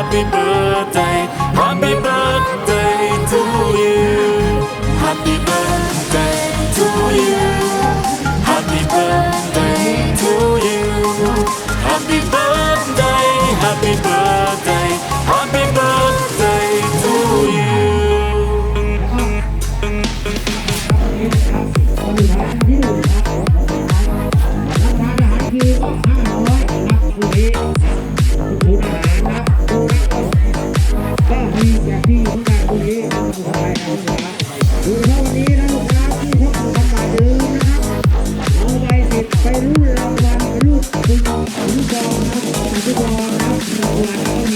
Happy birthday, happy birthday to you. Happy birthday to you. Happy birthday to you. Happy birthday, happy birthday, happy birthday to you. Thank you. Thank you.